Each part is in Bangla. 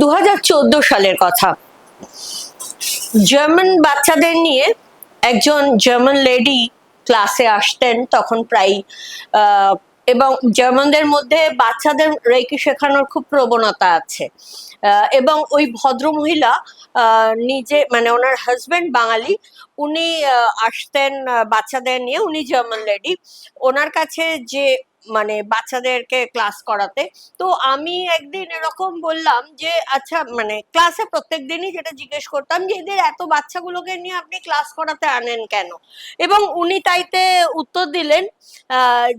দু হাজার চোদ্দ সালের কথা। জার্মান বাচ্চাদের নিয়ে একজন জার্মান লেডি ক্লাসে আসতেন তখন প্রায় এবং জার্মানদের মধ্যে বাচ্চাদের রেকি শেখানোর খুব প্রবণতা আছে। এবং ওই ভদ্রমহিলা নিজে মানে ওনার হাজবেন্ড বাঙালি, উনি আসতেন বাচ্চাদের নিয়ে, উনি জার্মান লেডি ওনার কাছে যে মানে বাচ্চাদেরকে ক্লাস করাতে। তো আমি একদিন এরকম বললাম যে আচ্ছা মানে ক্লাসে প্রত্যেক দিনই যেটা জিজ্ঞেস করতাম যে, এদের এত বাচ্চাগুলোকে নিয়ে আপনি ক্লাস করাতে আনেন কেন? এবং উনি তাইতে উত্তর দিলেন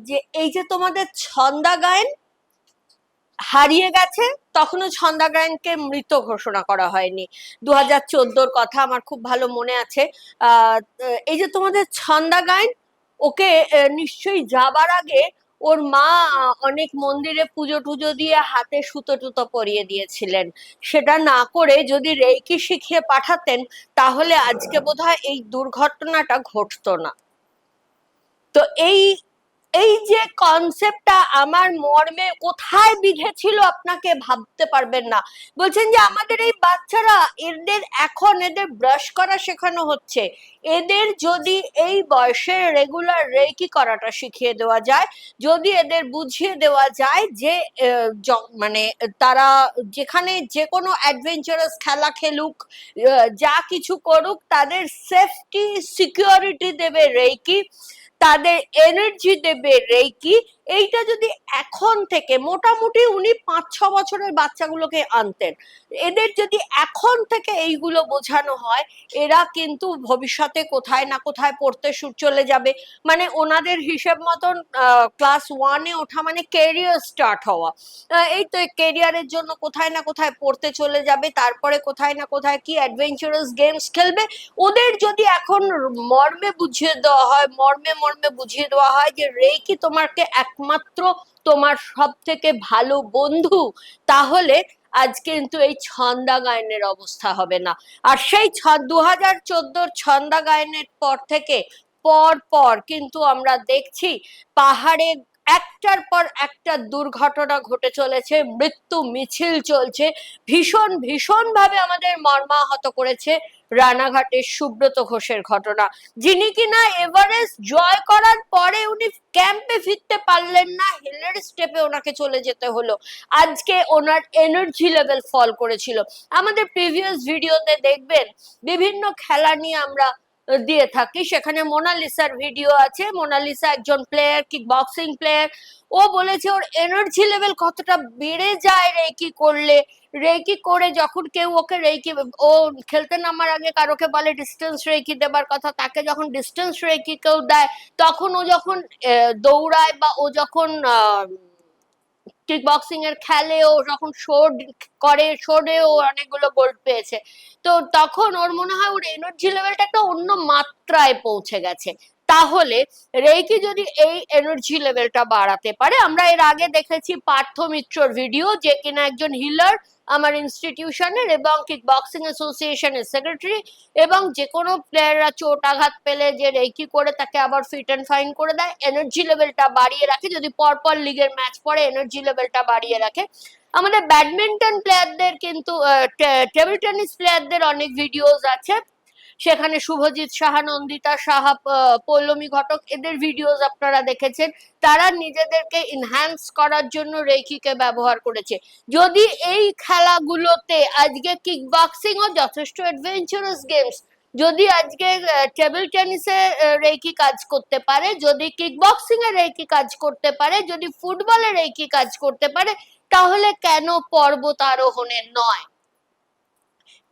যে, এই যে তোমাদের ছন্দা গায়ন হারিয়ে গেছে, তখনও ছন্দা গায়নকে মৃত ঘোষণা করা হয়নি। দু হাজার কথা আমার খুব ভালো মনে আছে। এই যে তোমাদের ছন্দা গায়ন ওকে নিশ্চয়ই যাবার আগে ওর মা অনেক মন্দিরে পুজো টুজো দিয়ে হাতে সুতো টুতো পরিয়ে দিয়েছিলেন। সেটা না করে যদি রেইকি শিখিয়ে পাঠাতেন, তাহলে আজকে বোধহয় এই দুর্ঘটনাটা ঘটতো না। তো এই এই যে কনসেপ্টটা আমার মর্মে কোথায় বিধেছিল আপনাকে ভাবতে পারবেন না। বলছেন যে আমাদের এই বাচ্চারা, এদের এখন এদের ব্রাশ করা শেখানো হচ্ছে। এদের যদি এই বয়সে রেগুলার রেকি করাটা শিখিয়ে দেওয়া যায়, যদি এদের বুঝিয়ে দেওয়া যায় যে মানে তারা যেখানে যে কোনো অ্যাডভেঞ্চারাস খেলা খেলুক যা কিছু করুক, তাদের সেফটি সিকিউরিটি দেবে রেকি তাদের এনার্জি দেবে রেকি এইটা যদি এখন থেকে মোটামুটি উনি পাঁচ ছ বছরের বাচ্চাগুলোকে আনতেন, এদের যদি এখন থেকে এইগুলো বোঝানো হয়, এরা কিন্তু ভবিষ্যতে কোথায় না কোথায় পড়তে চলে যাবে। মানে ওনাদের হিসেব মতন ক্লাস ওয়ানে ওঠা মানে কেরিয়ার স্টার্ট হওয়া। এই তো কেরিয়ারের জন্য কোথায় না কোথায় পড়তে চলে যাবে, তারপরে কোথায় না কোথায় কি অ্যাডভেঞ্চারাস গেমস খেলবে। ওদের যদি এখন মর্মে বুঝিয়ে দেওয়া হয়, মর্মে মর্মে বুঝিয়ে দেওয়া হয় যে রেকি তোমাকে একমাত্র তোমার সব থেকে ভালো বন্ধু, তাহলে আজ কিন্তু এই ছন্দা গায়নের অবস্থা হবে না। আর সেই দু হাজার চোদ্দোর ছন্দা গায়নের পর থেকে পর পর কিন্তু আমরা দেখছি পাহাড়ে একটার পর একটা দুর্ঘটনা ঘটে চলেছে, মৃত্যু মিছিল চলছে, ভীষণ ভীষণ ভাবে আমাদের মর্মাহত করেছে রানাঘাটের সুব্রত ঘোষের ঘটনা। যিনি কিনা এভারেস্ট জয় করার পরে উনি ক্যাম্পে ফিরতে পারলেন না, হিলের স্টেপে ওনাকে চলে যেতে হলো। আজকে ওনার এনার্জি লেভেল ফল করেছিল। আমাদের প্রিভিয়াস ভিডিওতে দেখবেন, বিভিন্ন খেলা নিয়ে আমরা দিয়ে থাকি। সেখানে মোনালিসার ভিডিও আছে। মোনালিসা একজন প্লেয়ার কিক বক্সিং প্লেয়ার ও বলেছে, ওর এনার্জি লেভেল কতটা বেড়ে যায় রেকি করলে? রেকি করে যখন কেউ ওকে রেকি, ও খেলতে নামার আগে কারোকে বলে ডিস্টেন্স রেকি দেবার কথা। তাকে যখন ডিস্টেন্স রেকি কেউ দেয়, তখন ও যখন দৌড়ায় বা ও যখন কিক বক্সিং এর ও যখন শো করে শোরে ও অনেকগুলো গোল্ড পেয়েছে। তো তখন ওর মনে হয় ওর এনার্জি লেভেলটা একটা অন্য মাত্রায় পৌঁছে গেছে। তাহলে রেকি যদি এই এনার্জি লেভেলটা বাড়াতে পারে, আমরা এর আগে দেখেছি পার্থ মিত্রর ভিডিও যে কিনা একজন হিলার আমার ইনস্টিটিউশনের এবং কিক বক্সিং অ্যাসোসিয়েশনের সেক্রেটারি এবং যে কোনো প্লেয়াররা চোট আঘাত পেলে যে রেকি করে তাকে আবার ফিট অ্যান্ড ফাইন করে দেয় এনার্জি লেভেলটা বাড়িয়ে রাখে। যদি পরপর লিগের ম্যাচ পড়ে এনার্জি লেভেলটা বাড়িয়ে রাখে। আমাদের ব্যাডমিন্টন প্লেয়ারদের কিন্তু টেবিল টেনিস প্লেয়ারদের অনেক ভিডিওস আছে। সেখানে শুভজিৎ সাহা, নন্দিতা সাহা পৌলমী ঘটক, এদের ভিডিওস আপনারা দেখেছেন। তারা নিজেদেরকে ইনহ্যান্স করার জন্য রেকিকে ব্যবহার করেছে। যদি এই খেলাগুলোতে আজকে কিক ও যথেষ্ট অ্যাডভেঞ্চারাস গেমস যদি আজকে টেবিল টেনিসে রেকি কাজ করতে পারে, যদি কিক বক্সিং রেকি কাজ করতে পারে, যদি ফুটবলে রেকি কাজ করতে পারে, তাহলে কেন পর্বতারোহণের নয়?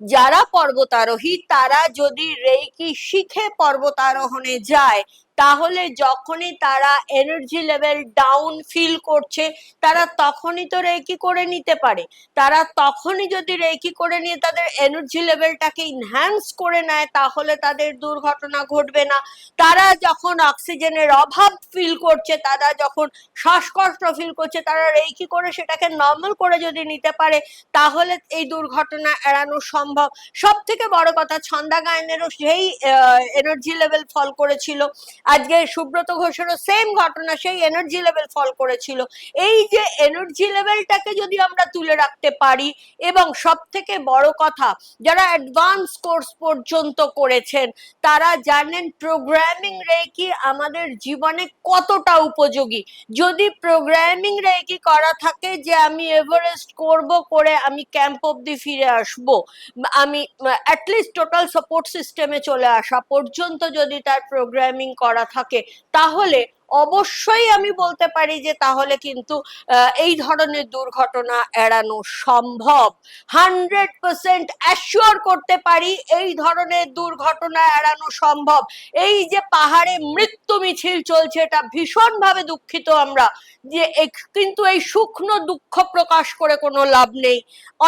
যারা পর্বতারোহী তারা যদি রেইকি শিখে পর্বতারোহণে যায় তাহলে যখনই তারা এনার্জি লেভেল ডাউন ফিল করছে, তারা তখনই তো রেকি করে নিতে পারে। তারা তখনই যদি রেকি করে নিয়ে তাদের এনার্জি লেভেলটাকে ইনহ্যান্স করে নেয়, তাহলে তাদের দুর্ঘটনা ঘটবে না। তারা যখন অক্সিজেনের অভাব ফিল করছে, তারা যখন শ্বাসকষ্ট ফিল করছে, তারা রেকি করে সেটাকে নর্মাল করে যদি নিতে পারে, তাহলে এই দুর্ঘটনা এড়ানো সম্ভব। সব থেকে বড় কথা, ছন্দা গায়নেরও সেই এনার্জি লেভেল ফল করেছিল। আজকে সুব্রত ঘোষেরও সেম ঘটনা, সেই এনার্জি লেভেল ফল করেছিল। এই যে এনার্জি লেভেলটাকে যদি আমরা তুলে রাখতে পারি, এবং সব থেকে বড় কথা, যারা অ্যাডভান্স কোর্স পর্যন্ত করেছেন, তারা জানেন প্রোগ্রামিং রেকি আমাদের জীবনে কতটা উপযোগী। যদি প্রোগ্রামিং রেকি করা থাকে যে আমি এভারেস্ট করব করে আমি ক্যাম্প অবধি ফিরে আসব, আমি অ্যাটলিস্ট টোটাল সাপোর্ট সিস্টেমে চলে আসা পর্যন্ত যদি তার প্রোগ্রামিং করা থাকে। তাহলে অবশ্যই আমি বলতে পারি যে তাহলে কিন্তু এই ধরনের দুর্ঘটনা এড়ানো সম্ভব। হান্ড্রেড পার্সেন্ট অ্যাসিওর করতে পারি এই ধরনের দুর্ঘটনা এড়ানো সম্ভব। এই যে পাহাড়ে মৃত্যু মিছিল চলছে, এটা ভীষণভাবে দুঃখিত আমরা যে কিন্তু এই শুকনো দুঃখ প্রকাশ করে কোনো লাভ নেই।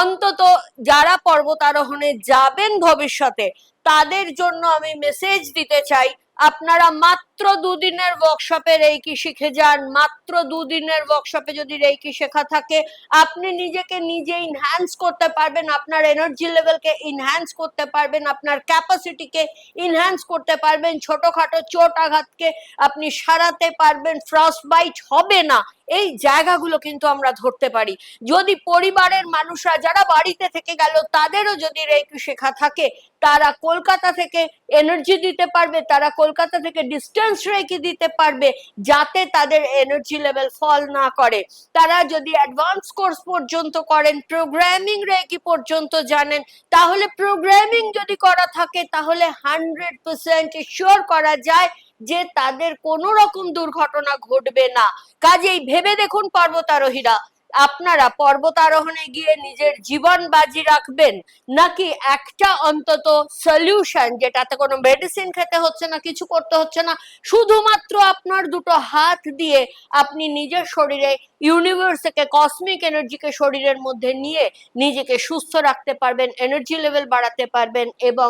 অন্তত যারা পর্বতারোহণে যাবেন ভবিষ্যতে, তাদের জন্য আমি মেসেজ দিতে চাই আপনারা মাত্র দুদিনের ওয়ার্কশপে রেইকি শিখে যান, মাত্র দুদিনের ওয়ার্কশপে যদি রেইকি শেখা থাকে, আপনি নিজেকে নিজে ইনহ্যান্স করতে পারবেন, আপনার এনার্জি লেভেলকে ইনহ্যান্স করতে পারবেন, আপনার ক্যাপাসিটিকে ইনহ্যান্স করতে পারবেন, ছোটখাটো চোট আঘাতকে আপনি সারাতে পারবেন ফ্রস্ট বাইট হবে না, এই জায়গাগুলো কিন্তু আমরা ধরতে পারি। যদি পরিবারের মানুষরা যারা বাড়িতে থেকে গেল, তাদেরও যদি রেইকি শেখা থাকে, তারা কলকাতা থেকে এনার্জি দিতে পারবে, তারা কলকাতা থেকে ডিস্টেন্স রেখে দিতে পারবে যাতে তাদের এনার্জি লেভেল ফল না করে। তারা যদি অ্যাডভান্স কোর্স পর্যন্ত করেন প্রোগ্রামিং রেকি পর্যন্ত জানেন, তাহলে প্রোগ্রামিং যদি করা থাকে, তাহলে হান্ড্রেড পার্সেন্ট শিওর করা যায় যে তাদের কোনো রকম দুর্ঘটনা ঘটবে না। কাজেই ভেবে দেখুন পর্বতারোহীরা আপনারা পর্বত আরোহণে গিয়ে নিজের জীবন বাজি রাখবেন নাকি একটা অন্তত সলিউশন যেটাতে কোনো মেডিসিন খেতে হচ্ছে না, কিছু করতে হচ্ছে না, শুধুমাত্র আপনার দুটো হাত দিয়ে আপনি নিজের শরীরে ইউনিভার্স থেকে কসমিক এনার্জিকে শরীরের মধ্যে নিয়ে নিজেকে সুস্থ রাখতে পারবেন এনার্জি লেভেল বাড়াতে পারবেন এবং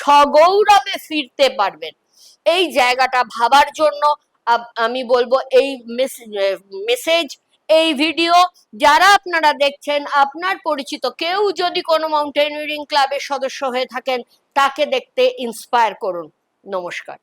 সগৌরবে ফিরতে পারবেন। এই জায়গাটা ভাবার জন্য আমি বলব এই মেসেজ এই ভিডিও যারা আপনারা দেখছেন, আপনার পরিচিত কেউ যদি কোনো মাউন্টেনিয়ারিং ক্লাবের সদস্য হয়ে থাকেন, তাকে দেখতে ইন্সপায়ার করুন। নমস্কার।